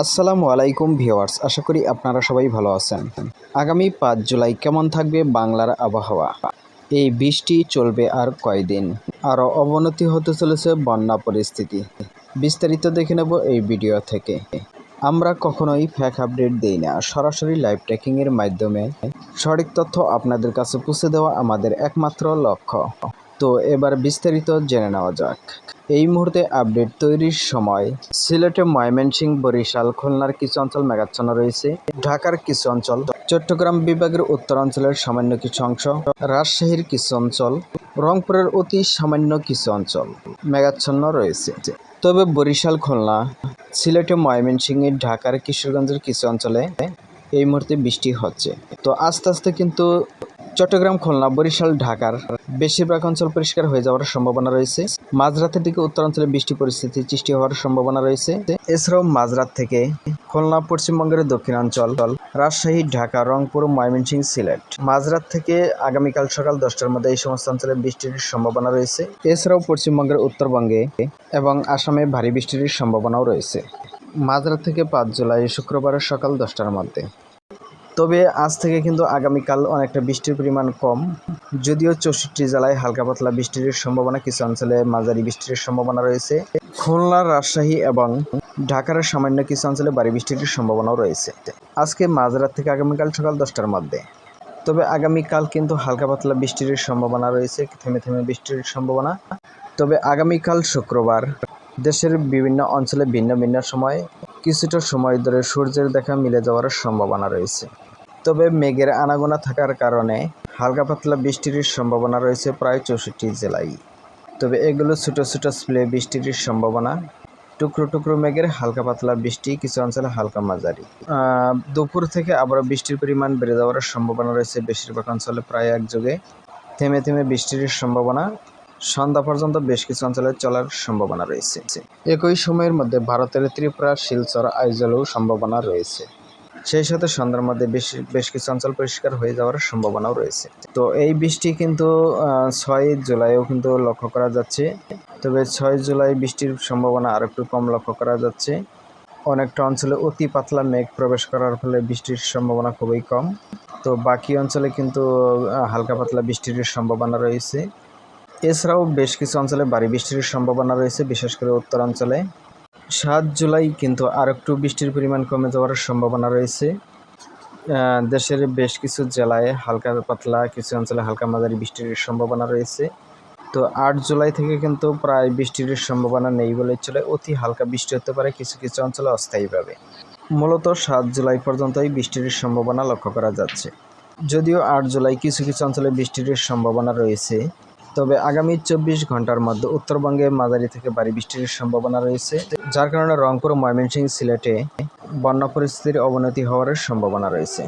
আসসালামু আলাইকুম ভিউয়ার্স, আশা করি আপনারা সবাই ভালো আছেন। আগামী পাঁচ জুলাই কেমন থাকবে বাংলার আবহাওয়া? এই বৃষ্টি চলবে আর কয়দিন? আরও অবনতি হতে চলেছে বন্যা পরিস্থিতি। বিস্তারিত দেখে নেব এই ভিডিও থেকে। আমরা কখনোই ফ্যাক আপডেট দেই না। সরাসরি লাইভ ট্র্যাকিংয়ের মাধ্যমে সঠিক তথ্য আপনাদের কাছে পৌঁছে দেওয়া আমাদের একমাত্র লক্ষ্য। তো এবার বিস্তারিত জেনে নেওয়া যাক। এই মুহূর্তে আপডেট তৈরির সময় সিলেটে ময়মনসিংহ বরিশাল খুলনার কিছু অঞ্চল মেঘাচ্ছন্ন রয়েছে। ঢাকার কিছু অঞ্চল চট্টগ্রাম বিভাগের উত্তরাঞ্চলের সামান্য কিছু অংশ, রাজশাহীর কিছু অঞ্চল, রংপুরের অতি সামান্য কিছু অঞ্চল মেঘাচ্ছন্ন রয়েছে। তবে বরিশাল, খুলনা, সিলেটে ময়মনসিংহে ঢাকার কিশোরগঞ্জের কিছু অঞ্চলে এই মুহূর্তে বৃষ্টি হচ্ছে। তো আস্তে আস্তে কিন্তু চট্টগ্রাম, খুলনা, বরিশাল, ঢাকার বেশিরভাগ অঞ্চল পরিষ্কার হয়ে যাওয়ার সম্ভাবনা রয়েছে। মাঝরাতের দিকে উত্তরাঞ্চলে বৃষ্টি পরিস্থিতি সৃষ্টি হওয়ার সম্ভাবনা রয়েছে। এছাড়াও মাঝরাত থেকে খুলনা, পশ্চিমবঙ্গের দক্ষিণাঞ্চল, রাজশাহী, ঢাকা, রংপুর, ময়মনসিংহ, সিলেট। মাঝরাত থেকে আগামীকাল সকাল দশটার মধ্যে এই সমস্ত অঞ্চলে বৃষ্টির সম্ভাবনা রয়েছে। এছাড়াও পশ্চিমবঙ্গের উত্তরবঙ্গে এবং আসামে ভারী বৃষ্টির সম্ভাবনাও রয়েছে। মাঝরাত থেকে পাঁচ জুলাই শুক্রবারের সকাল দশটার মধ্যে তবে আজ থেকে কিন্তু আগামীকাল অনেকটা বৃষ্টির পরিমাণ কম। যদিও চৌষট্টি জেলায় হালকা পাতলা বৃষ্টির সম্ভাবনা, কিছু অঞ্চলে মাঝারি বৃষ্টির সম্ভাবনা রয়েছে। খুলনা, রাজশাহী এবং ঢাকার সামান্য কিছু অঞ্চলে ভারী বৃষ্টির সম্ভাবনাও রয়েছে। আজকে মাঝরাত থেকে আগামীকাল সকাল দশটার মধ্যে। তবে আগামীকাল কিন্তু হালকা পাতলা বৃষ্টির সম্ভাবনা রয়েছে, থেমে থেমে বৃষ্টির সম্ভাবনা। তবে আগামীকাল শুক্রবার দেশের বিভিন্ন অঞ্চলে ভিন্ন ভিন্ন সময় কিছুটা সময় ধরে সূর্যের দেখা মিলে যাওয়ার সম্ভাবনা রয়েছে। তবে মেঘের আনাগোনা থাকার কারণে হালকা পাতলা বৃষ্টির সম্ভাবনা রয়েছে প্রায় চৌষট্টি জেলায়। তবে এগুলো ছোটো ছোটো স্প্লে বৃষ্টির সম্ভাবনা। টুকরো টুকরো মেঘের হালকা পাতলা বৃষ্টি কিছু অঞ্চলে হালকা মাঝারি। দুপুর থেকে আবারও বৃষ্টির পরিমাণ বেড়ে যাওয়ার সম্ভাবনা রয়েছে। বেশিরভাগ অঞ্চলে প্রায় একযোগে থেমে থেমে বৃষ্টির সম্ভাবনা। সন্ধ্যা পর্যন্ত বেশ কিছু অঞ্চলে চলার সম্ভাবনা রয়েছে। একই সময়ের মধ্যে ভারতের ত্রিপুরা, শিলচর আইজলেও সম্ভাবনা রয়েছে। সেই সাথে সন্ধ্যার মধ্যে বেশ বেশ কিছু অঞ্চল পরিষ্কার হয়ে যাওয়ার সম্ভাবনাও রয়েছে। তো এই বৃষ্টি কিন্তু ছয় জুলাইও কিন্তু লক্ষ্য করা যাচ্ছে। তবে ছয় জুলাই বৃষ্টির সম্ভাবনা আর একটু কম লক্ষ্য করা যাচ্ছে। অনেকটা অঞ্চলে অতি পাতলা মেঘ প্রবেশ করার ফলে বৃষ্টির সম্ভাবনা খুবই কম। তো বাকি অঞ্চলে কিন্তু হালকা পাতলা বৃষ্টির সম্ভাবনা রয়েছে। এছাড়াও বেশ কিছু অঞ্চলে ভারী বৃষ্টির সম্ভাবনা রয়েছে, বিশেষ করে উত্তরাঞ্চলে। সাত জুলাই কিন্তু আর একটু বৃষ্টির পরিমাণ কমে যাওয়ার সম্ভাবনা রয়েছে। দেশের বেশ কিছু জেলায় হালকা পাতলা, কিছু অঞ্চলে হালকা মাঝারি বৃষ্টির সম্ভাবনা রয়েছে। তো আট জুলাই থেকে কিন্তু প্রায় বৃষ্টির সম্ভাবনা নেই বলে চলে, অতি হালকা বৃষ্টি হতে পারে কিছু কিছু অঞ্চলে অস্থায়ীভাবে। মূলত সাত জুলাই পর্যন্তই বৃষ্টির সম্ভাবনা লক্ষ্য করা যাচ্ছে। যদিও আট জুলাই কিছু কিছু অঞ্চলে বৃষ্টির সম্ভাবনা রয়েছে। তবে আগামী চব্বিশ ঘণ্টার মধ্যে উত্তরবঙ্গে মাঝারি থেকে ভারী বৃষ্টির সম্ভাবনা রয়েছে, যার কারণে রংপুর, ময়মনসিংহ, সিলেটে বন্যা পরিস্থিতির অবনতি হওয়ার সম্ভাবনা রয়েছে।